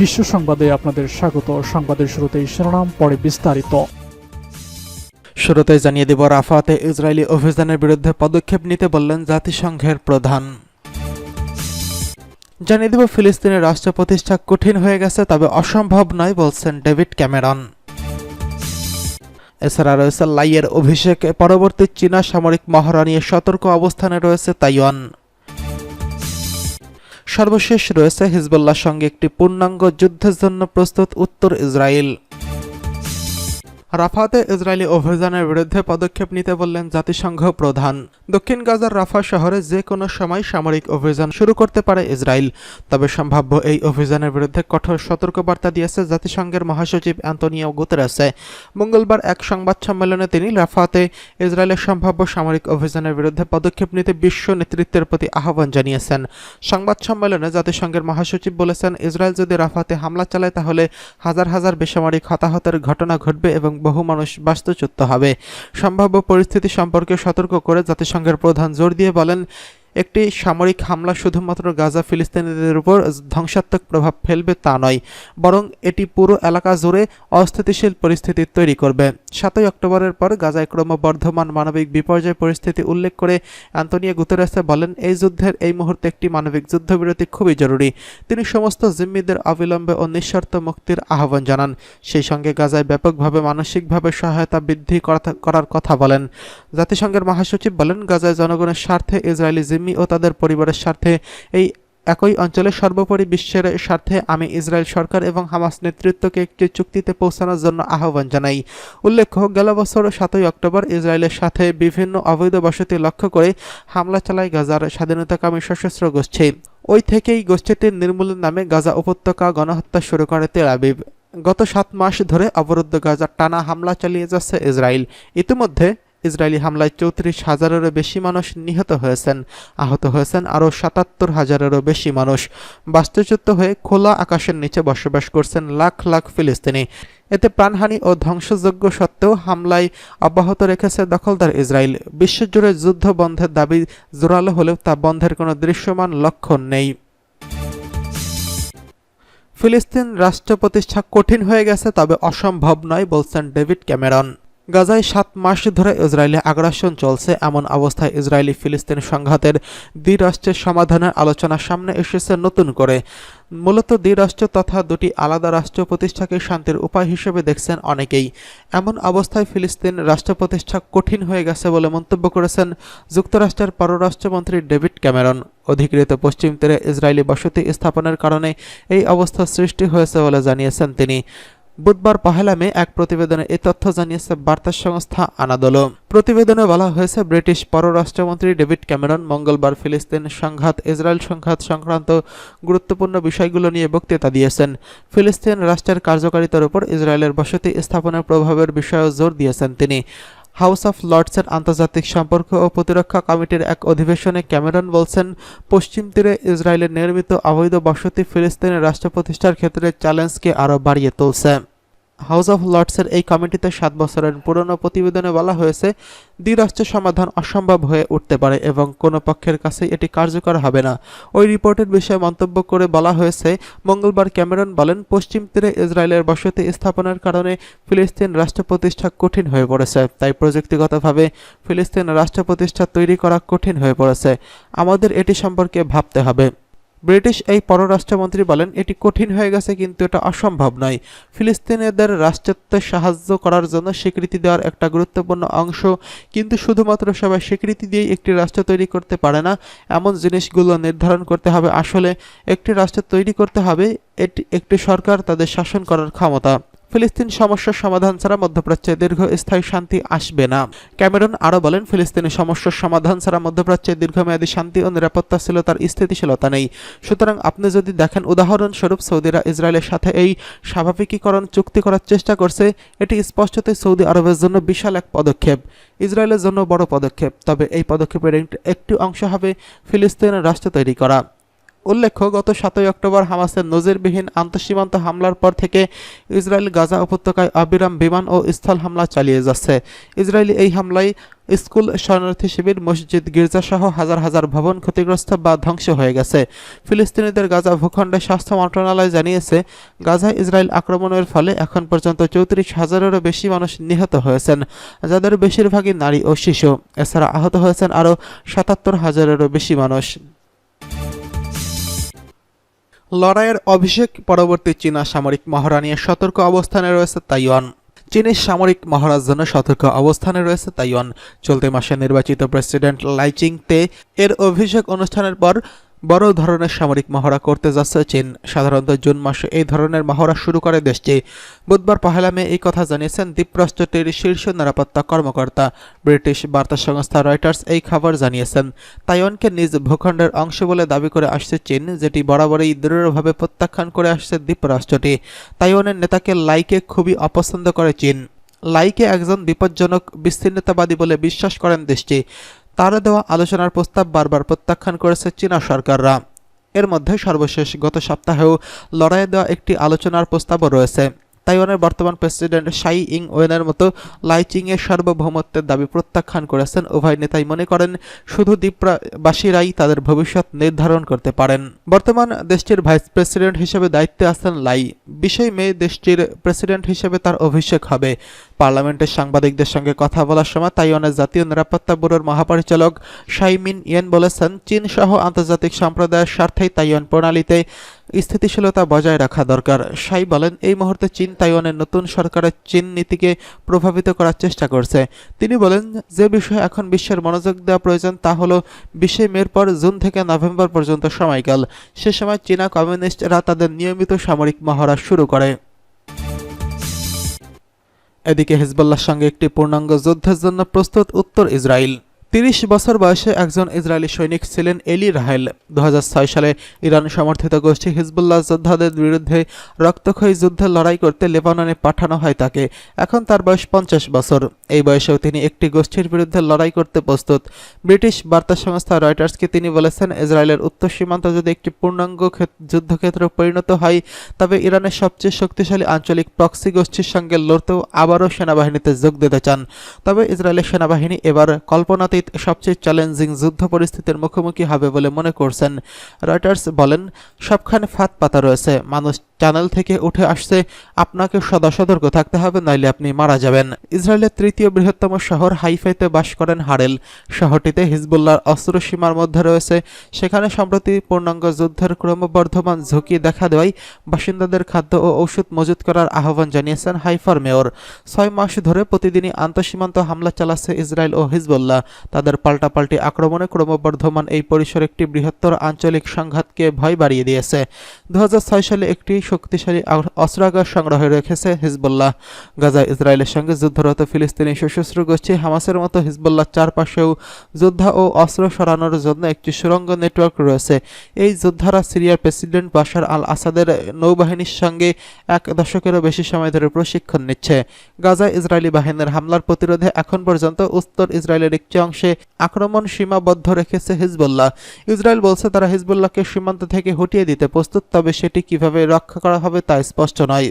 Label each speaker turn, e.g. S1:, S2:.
S1: বিশ্ব সংবাদে আপনাদের স্বাগত। সংবাদের শুরুতেই শিরোনাম, পরে বিস্তারিত।
S2: শুরুতে জানিয়ে দেব, রাফাতে ইসরায়েলি অভিযানের বিরুদ্ধে পদক্ষেপ নিতে বললেন জাতিসংঘের প্রধান। জানিয়ে দেব ফিলিস্তিনের রাষ্ট্র প্রতিষ্ঠা কঠিন হয়ে গেছে, তবে অসম্ভব নয়, বলছেন ডেভিড ক্যামেরন। এছাড়া রয়েছে লাইয়ের অভিষেক, পরবর্তী চীনা সামরিক মহড়া নিয়ে সতর্ক অবস্থানে রয়েছে তাইওয়ান। সর্বশেষ রয়েছে হিজবুল্লাহর সঙ্গে একটি পূর্ণাঙ্গ যুদ্ধের জন্য প্রস্তুত উত্তর ইসরায়েল। রাফাতে ইসরায়েলি অভিযানের বিরুদ্ধে পদক্ষেপ নিতে বললেন জাতিসংঘ প্রধান। দক্ষিণ গাজার রাফা শহরে যে কোনো সময় সামরিক অভিযান শুরু করতে পারে ইসরায়েল। তবে সম্ভাব্য এই অভিযানের বিরুদ্ধে কঠোর সতর্কবার্তা দিয়েছে জাতিসংঘের মহাসচিব অ্যান্তনিও গুতেরাসে। মঙ্গলবার এক সংবাদ সম্মেলনে তিনি রাফাতে ইসরায়েলের সম্ভাব্য সামরিক অভিযানের বিরুদ্ধে পদক্ষেপ নিতে বিশ্ব নেতৃত্বের প্রতি আহ্বান জানিয়েছেন। সংবাদ সম্মেলনে জাতিসংঘের মহাসচিব বলেছেন, ইসরায়েল যদি রাফাতে হামলা চালায়, তাহলে হাজার হাজার বেসামরিক হতাহতের ঘটনা ঘটবে এবং বহু মানুষ বাস্তুচ্যুত হবে। সম্ভাব্য পরিস্থিতি সম্পর্কে সতর্ক করে জাতিসংঘের প্রধান জোর দিয়ে বলেন একটি সামরিক হামলা শুধুমাত্র গাজা ফিলিস্তিনিদের উপর ধ্বংসাত্মক প্রভাব ফেলবে তা নয়, বরং এটি পুরো এলাকা জুড়ে অস্থিতিশীল পরিস্থিতি তৈরি করবে। সাতই অক্টোবরের পর গাজায় ক্রমবর্ধমান মানবিক বিপর্যয় পরিস্থিতি উল্লেখ করে অ্যান্তনিও গুতেরাসে বলেন, এই যুদ্ধের এই মুহূর্তে একটি মানবিক যুদ্ধবিরতি খুবই জরুরি। তিনি সমস্ত জিম্মিদের অবিলম্বে ও নিঃশর্ত মুক্তির আহ্বান জানান। সেই সঙ্গে গাজায় ব্যাপকভাবে মানসিকভাবে সহায়তা বৃদ্ধি করা- করার কথা বলেন। জাতিসংঘের মহাসচিব বলেন, গাজায় জনগণের স্বার্থে ইসরায়েলি জিম্মি ও তাদের পরিবারের স্বার্থে, এই একই অঞ্চলে সর্বোপরি বিশ্বের স্বার্থে আমি ইসরায়েল সরকার এবং হামাস নেতৃত্বকে একটি চুক্তিতে পৌঁছানোর জন্য আহ্বান জানাই। উল্লেখ্য, গেল বছর সাতই অক্টোবর ইসরায়েলের সাথে বিভিন্ন অবৈধ বসতি লক্ষ্য করে হামলা চালায় গাজার স্বাধীনতাকামী সশস্ত্র গোষ্ঠী। ওই থেকেই গোষ্ঠীটির নির্মূলের নামে গাজা উপত্যকা গণহত্যা শুরু করে তেল আবিব। গত সাত মাস ধরে অবরুদ্ধ গাজার টানা হামলা চালিয়ে যাচ্ছে ইসরায়েল। ইতিমধ্যে ইসরায়েলি হামলায় চৌত্রিশ হাজারেরও বেশি মানুষ নিহত হয়েছেন। আহত হয়েছেন আরও সাতাত্তর হাজারেরও বেশি মানুষ। বাস্তুচ্যুত হয়ে খোলা আকাশের নিচে বসবাস করছেন লাখ লাখ ফিলিস্তিনি। এতে প্রাণহানি ও ধ্বংসযজ্ঞ সত্ত্বেও হামলায় অব্যাহত রেখেছে দখলদার ইসরায়েল বিশ্বজুড়ে যুদ্ধ বন্ধের দাবি জোরালো হলেও তা বন্ধের কোনো দৃশ্যমান লক্ষণ নেই। ফিলিস্তিন রাষ্ট্র প্রতিষ্ঠা কঠিন হয়ে গেছে, তবে অসম্ভব নয়, বলছেন ডেভিড ক্যামেরন। গাজায় সাত মাস ধরে ইসরায়েলে আগ্রাসন চলছে। এমন অবস্থায় ইসরায়েলি ফিলিস্তিন সংঘাতের দ্বিরাষ্ট্রের সমাধানের আলোচনা সামনে এসেছে নতুন করে। মূলত দ্বিরাষ্ট্র তথা দুটি আলাদা রাষ্ট্র প্রতিষ্ঠাকে শান্তির উপায় হিসেবে দেখছেন অনেকেই। এমন অবস্থায় ফিলিস্তিন রাষ্ট্র প্রতিষ্ঠা কঠিন হয়ে গেছে বলে মন্তব্য করেছেন যুক্তরাষ্ট্রের পররাষ্ট্রমন্ত্রী ডেভিড ক্যামেরন। অধিকৃত পশ্চিম তীরে ইসরায়েলি বসতি স্থাপনের কারণে এই অবস্থা সৃষ্টি হয়েছে বলে জানিয়েছেন তিনি। বুধবার পহেলা মে এক প্রতিবেদনে এই তথ্য জানিয়েছে বার্তা সংস্থা আনাদোলো। প্রতিবেদনে বলা হয়েছে, ব্রিটিশ পররাষ্ট্রমন্ত্রী ডেভিড ক্যামেরন মঙ্গলবার ফিলিস্তিন সংঘাত, ইসরায়েল সংঘাত সংক্রান্ত গুরুত্বপূর্ণ বিষয়গুলো নিয়ে বক্তৃতা দিয়েছেন। ফিলিস্তিন রাষ্ট্রের কার্যকারিতার উপর ইসরায়েলের বসতি স্থাপনের প্রভাবের বিষয়েও জোর দিয়েছেন তিনি। হাউস অফ লর্ডসের আন্তর্জাতিক সম্পর্ক ও প্রতিরক্ষা কমিটির এক অধিবেশনে ক্যামেরন বলছেন, পশ্চিম তীরে ইসরায়েলের নির্মিত অবৈধ বসতি ফিলিস্তিনের রাষ্ট্র প্রতিষ্ঠার ক্ষেত্রে চ্যালেঞ্জকে আরও বাড়িয়ে তুলছে। হাউস অফ লর্ডসের এই কমিটিতে সাত বছরের পুরনো প্রতিবেদনে বলা হয়েছে দ্বিরাষ্ট্র সমাধান অসম্ভব হয়ে উঠতে পারে এবং কোনো পক্ষের কাছে এটি কার্যকর হবে না। ওই রিপোর্টের বিষয়ে মন্তব্য করে বলা হয়েছে, মঙ্গলবার ক্যামেরন বলেন, পশ্চিম তীরে ইসরায়েলের বসতি স্থাপনের কারণে ফিলিস্তিন রাষ্ট্র প্রতিষ্ঠা কঠিন হয়ে পড়েছে। তাই প্রযুক্তিগতভাবে ফিলিস্তিন রাষ্ট্র প্রতিষ্ঠা তৈরি করা কঠিন হয়ে পড়েছে। আমাদের এটি সম্পর্কে ভাবতে হবে। ব্রিটিশ এই পররাষ্ট্রমন্ত্রী বলেন, এটি কঠিন হয়ে গেছে, কিন্তু এটা অসম্ভব নয়। ফিলিস্তিনিদের রাষ্ট্রত্বে সাহায্য করার জন্য স্বীকৃতি দেওয়ার একটা গুরুত্বপূর্ণ অংশ, কিন্তু শুধুমাত্র সবাই স্বীকৃতি দিয়েই একটি রাষ্ট্র তৈরি করতে পারে না। এমন জিনিসগুলো নির্ধারণ করতে হবে। আসলে একটি রাষ্ট্র তৈরি করতে হবে, এটি একটি সরকার, তাদের শাসন করার ক্ষমতা। ফিলিস্তিন সমস্যার সমাধান ছাড়া মধ্যপ্রাচ্যে দীর্ঘস্থায়ী শান্তি আসবে না। ক্যামেরন আরও বলেন, ফিলিস্তিনি সমস্যার সমাধান ছাড়া মধ্যপ্রাচ্যে দীর্ঘমেয়াদী শান্তি ও নিরাপত্তাশীলতার স্থিতিশীলতা নেই। সুতরাং আপনি যদি দেখেন, উদাহরণস্বরূপ সৌদিরা ইসরায়েলের সাথে এই স্বাভাবিকীকরণ চুক্তি করার চেষ্টা করছে, এটি স্পষ্টতই সৌদি আরবের জন্য বিশাল এক পদক্ষেপ, ইসরায়েলের জন্য বড় পদক্ষেপ। তবে এই পদক্ষেপের একটি- অংশ হবে ফিলিস্তিনের রাষ্ট্র তৈরি করা। উল্লেখ্য, গত সাতই অক্টোবর হামাসের নজিরবিহীন আন্তঃসীমান্ত হামলার পর থেকে ইসরায়েল গাজা উপত্যকায় অবিরাম বিমান ও স্থল হামলা চালিয়ে যাচ্ছে। ইসরায়েলি এই হামলায় স্কুল শরণার্থী শিবির, মসজিদ, গির্জাসহ হাজার হাজার ভবন ক্ষতিগ্রস্ত বা ধ্বংস হয়ে গেছে। ফিলিস্তিনিদের গাজা ভূখণ্ডে স্বাস্থ্য মন্ত্রণালয় জানিয়েছে গাজা ইসরায়েল আক্রমণের ফলে এখন পর্যন্ত চৌত্রিশ হাজারেরও বেশি মানুষ নিহত হয়েছেন, যাদের বেশিরভাগই নারী ও শিশু। এছাড়া আহত হয়েছেন আরও সাতাত্তর হাজারেরও বেশি মানুষ। লড়াইয়ের অভিষেক পরবর্তী চীনা সামরিক মহড়া নিয়ে সতর্ক অবস্থানে রয়েছে তাইওয়ান। চীনের সামরিক মহড়ার জন্য সতর্ক অবস্থানে রয়েছে তাইওয়ান। চলতি মাসে নির্বাচিত প্রেসিডেন্ট লাইচিং তে এর অভিষেক অনুষ্ঠানের পর বড় ধরনের সামরিক মহড়া করতে যাচ্ছে চীন। সাধারণত জুন মাসে এই ধরনের মহড়া শুরু করে দেশটি। বুধবার পহেলা মে এই কথা জানিয়েছেন দ্বীপরাষ্ট্রটির শীর্ষ নিরাপত্তা কর্মকর্তা। ব্রিটিশ বার্তা সংস্থা রয়টার্স এই খবর জানিয়েছেন। তাইওয়ানকে নিজ ভূখণ্ডের অংশ বলে দাবি করে আসছে চীন, যেটি বরাবরই দৃঢ়ভাবে প্রত্যাখ্যান করে আসছে দ্বীপরাষ্ট্রটি। তাইওয়ানের নেতাকে লাইকে খুবই অপছন্দ করে চীন। লাইকে একজন বিপজ্জনক, বিচ্ছিন্নতাবাদী বলে বিশ্বাস করেন দেশটি। তার দেওয়া আলোচনার প্রস্তাব বারবার প্রত্যাখ্যান করেছে চীনা সরকাররা। এর মধ্যে সর্বশেষ গত সপ্তাহেও লড়াইয়ে দেওয়া একটি আলোচনার প্রস্তাবও রয়েছে। তাইওয়ানের বর্তমান প্রেসিডেন্ট শাই ইং ওয়েনের মতো লাইচিংয়ের সার্বভৌমত্বের দাবি প্রত্যাখ্যান করেছেন উভয় নেতাই মনে করেন শুধু দ্বীপবাসীরাই তাদের ভবিষ্যৎ নির্ধারণ করতে পারেন। বর্তমান দেশটির ভাইস প্রেসিডেন্ট হিসেবে দায়িত্বে আছেন লাই। বিশে মে দেশটির প্রেসিডেন্ট হিসেবে তার অভিষেক হবে। পার্লামেন্টের সাংবাদিকদের সঙ্গে কথা বলার সময় তাইওয়ানের জাতীয় নিরাপত্তা ব্যুরোর মহাপরিচালক শাইমিন ইয়েন বলেছেন চীন সহ আন্তর্জাতিক সম্প্রদায়ের স্বার্থেই তাইওয়ান প্রণালীতে স্থিতিশীলতা বজায় রাখা দরকার। সাই বলেন, এই মুহূর্তে চীন তাইওয়ানের নতুন সরকারের চীন নীতিকে প্রভাবিত করার চেষ্টা করছে। তিনি বলেন, যে বিষয়ে এখন বিশ্বের মনোযোগ দেওয়া প্রয়োজন তা হলো বিশে মের পর জুন থেকে নভেম্বর পর্যন্ত সময়কাল। সে সময় চীনা কমিউনিস্টরা তাদের নিয়মিত সামরিক মহড়া শুরু করে। এদিকে হেজবল্লার সঙ্গে একটি পূর্ণাঙ্গ যুদ্ধের জন্য প্রস্তুত উত্তর ইসরায়েল। তিরিশ বছর বয়সে একজন ইসরায়েলি সৈনিক ছিলেন এলি রাহেল। দু হাজার ছয় সালে ইরান সমর্থিত গোষ্ঠী হিজবুল্লাহ যোদ্ধাদের বিরুদ্ধে রক্তক্ষয়ী যুদ্ধে লড়াই করতে লেবাননে পাঠানো হয় তাকে। এখন তার বয়স পঞ্চাশ বছর। এই বয়সেও তিনি একটি গোষ্ঠীর বিরুদ্ধে লড়াই করতে প্রস্তুত। ব্রিটিশ বার্তা সংস্থা রয়টার্সকে তিনি বলেছেন, ইসরায়েলের উত্তর সীমান্ত যদি একটি পূর্ণাঙ্গ ক্ষেত- যুদ্ধক্ষেত্রে পরিণত হয়, তবে ইরানের সবচেয়ে শক্তিশালী আঞ্চলিক প্রক্সি গোষ্ঠীর সঙ্গে লড়তেও আবারও সেনাবাহিনীতে যোগ দিতে চান। তবে ইসরায়েলের সেনাবাহিনী এবার কল্পনাতীত সবচেয়ে চ্যালেঞ্জিং যুদ্ধ পরিস্থিতির মুখোমুখি হবে বলে মনে করছেন। রয়টার্স বলেন, সবখানে ফাঁদ পাতা রয়েছে। মানুষ চ্যানেল থেকে উঠে আসছে। আপনাকে সদা সতর্ক থাকতে হবে, নইলে আপনি মারা যাবেন। ইসরায়েলের তৃতীয় বৃহত্তম শহর হাইফাইতে বাস করেন হারেল। শহরটিতে হিজবুল্লাহর অস্ত্র সীমার মধ্যে রয়েছে। সেখানে সম্প্রতি পূর্ণাঙ্গ যুদ্ধের ক্রমবর্ধমান ঝুঁকি দেখা দেওয়ায় বাসিন্দাদের খাদ্য ও ঔষধ মজুত করার আহ্বান জানিয়েছেন হাইফার মেয়র। ছয় মাস ধরে প্রতিদিনই আন্তঃসীমান্ত হামলা চালাচ্ছে ইসরায়েল ও হিজবুল্লাহ। তাদের পাল্টাপাল্টি আক্রমণে ক্রমবর্ধমান এই পরিসর একটি বৃহত্তর আঞ্চলিক সংঘাতকে ভয় বাড়িয়ে দিয়েছে। দু সালে একটি শক্তিশালী অস্ত্রাগার সংগ্রহে রেখেছে হিজবুল্লাহ। গাজা ইসরায়েলের সঙ্গে যুদ্ধরত ফিলিস্তিনি সশস্ত্র গোষ্ঠী হামাসের মতো হিজবুল্লাহ চারপাশেও যোদ্ধা ও অস্ত্র সরানোর জন্য একটি সুরঙ্গ নেটওয়ার্ক রয়েছে। এই যোদ্ধারা সিরিয়ার প্রেসিডেন্ট বাশার আল আসাদের নৌবাহিনীর সঙ্গে এক দশকেরও বেশি সময় ধরে প্রশিক্ষণ নিচ্ছে। গাজা ইসরায়েলি বাহিনীর হামলার প্রতিরোধে এখন পর্যন্ত উত্তর ইসরায়েলের একটি অংশে আক্রমণ সীমাবদ্ধ রেখেছে হিজবুল্লাহ। ইসরায়েল বলছে তারা হিজবুল্লাহকে সীমান্ত থেকে হটিয়ে দিতে প্রস্তুত, তবে সেটি কীভাবে রক্ষা করা হবে তা স্পষ্ট নয়।